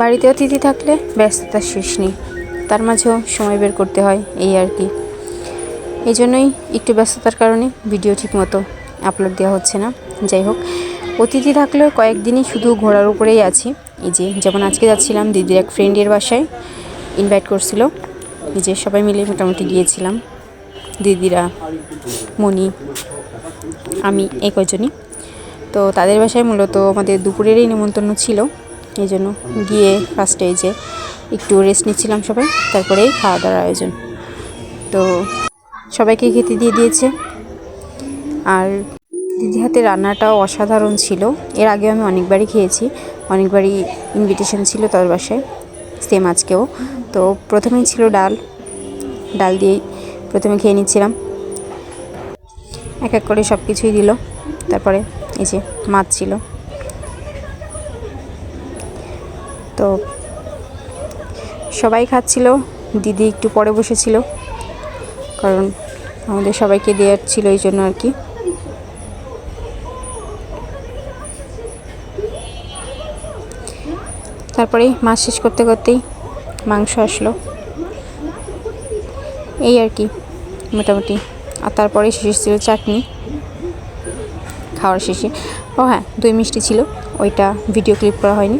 বাড়িতে অতিথি থাকলে ব্যস্ততার শেষ নেই। তার মাঝেও সময় বের করতে হয়, এই আর কি। এই জন্যই একটু ব্যস্ততার কারণে ভিডিও ঠিকমতো আপলোড দেওয়া হচ্ছে না। যাই হোক, অতিথি থাকলেও কয়েকদিনই শুধু ঘোরার উপরেই আছি। এই যে, যেমন আজকে যাচ্ছিলাম, দিদির এক ফ্রেন্ডের বাসায় ইনভাইট করছিল। এই যে, সবাই মিলে মোটামুটি গিয়েছিলাম। দিদিরা, মণি, আমি, এই কয়জনই। তো তাদের বাসায় মূলত আমাদের দুপুরেরই নিমন্ত্রণ ছিল। এই জন্য গিয়ে ফার্স্টে এই যে একটু রেস্ট নিচ্ছিলাম সবাই তারপরেই খাওয়া দাওয়ার আয়োজন। তো সবাইকে খেতে দিয়ে দিয়েছে। আর দিদি হাতে রান্নাটাও অসাধারণ ছিল। এর আগে আমি অনেকবারই খেয়েছি, অনেকবারই ইনভিটেশন ছিল তার বাসায় সেম আজকেও। তো প্রথমেই ছিল ডাল ডাল দিয়েই প্রথমে খেয়ে নিচ্ছিলাম। এক এক করে সব কিছুই দিল। তারপরে এই যে মাছ ছিল। তো সবাই খাচ্ছিল, দিদি একটু পরে বসেছিল, কারণ আমাদের সবাইকে দেওয়ার ছিল এই জন্য আর কি। তারপরেই মাছ শেষ করতে করতেই মাংস আসলো। এই আর কি, মোটামুটি। আর তারপরে শেষ ছিল চাটনি, খাওয়ার শেষে। ও হ্যাঁ দই মিষ্টি ছিল, ওইটা ভিডিও ক্লিপ করা হয়নি।